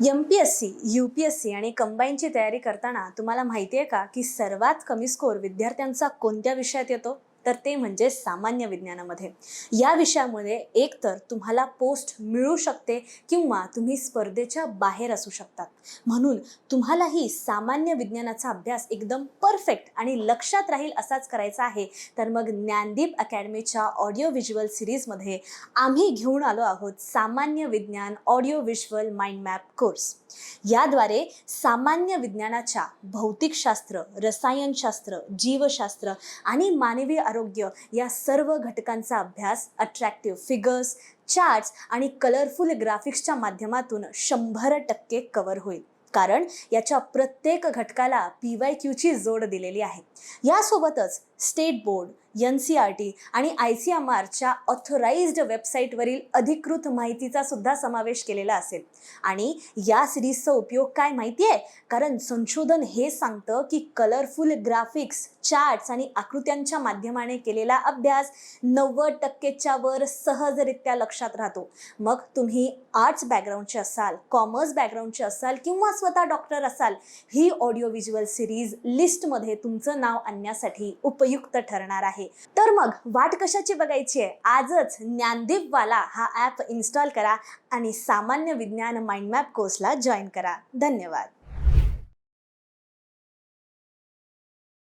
M P S C U P S C आणि कंबाईनची तयारी करताना तुम्हाला माहिती आहे का की सर्वात कमी स्कोर विद्यार्थ्यांचा कोणत्या विषयात येतो? तर ते म्हणजे सामान्य विज्ञानामध्ये. या विषयामध्ये एकतर तुम्हाला पोस्ट मिळू शकते किंवा तुम्ही स्पर्धेच्या बाहेर असू शकतात. म्हणून तुम्हालाही सामान्य विज्ञानाचा अभ्यास एकदम परफेक्ट आणि लक्षात राहील असाच करायचा आहे. तर मग ज्ञानदीप अकॅडमीच्या ऑडिओ व्हिज्युअल सिरीजमध्ये आम्ही घेऊन आलो आहोत सामान्य विज्ञान audio visual mind map course. याद्वारे सामान्य विज्ञानाच्या भौतिकशास्त्र रसायनशास्त्र जीवशास्त्र आणि मानवी आरोग्य आरोग्य या सर्व घटकांचा अभ्यास अट्रॅक्टिव्ह फिगर्स चार्ट्स आणि कलरफुल ग्राफिक्सच्या माध्यमातून शंभर टक्के कव्हर होईल. कारण याच्या प्रत्येक घटकाला पी वाय क्यूची जोड दिलेली आहे. यासोबतच state board N C E R T I C M आरच्या ऑथोराइज्ड वेबसाईटवरील अधिकृत माहितीचा सुद्धा समावेश केलेला असेल. आणि या सिरीजचा उपयोग काय माहिती आहे कारण संशोधन हे सांगतं की कलरफुल ग्राफिक्स चार्ट्स आणि आकृत्यांच्या माध्यमाने केलेला अभ्यास नव्वद टक्केच्या वर सहजरित्या लक्षात राहतो. मग तुम्ही आर्ट्स बॅकग्राऊंडचे असाल कॉमर्स बॅकग्राऊंडचे असाल किंवा स्वतः डॉक्टर असाल ही ऑडिओ व्हिज्युअल सिरीज लिस्टमध्ये तुमचं नाव आणण्यासाठी उपयुक्त ठरणार आहे. तर मग वाट कशाची बघायची आहे? आजच ज्ञानदीपवाला हा ॲप इन्स्टॉल करा आणि सामान्य विज्ञान माइंड मॅप कोर्सला जॉईन करा. धन्यवाद.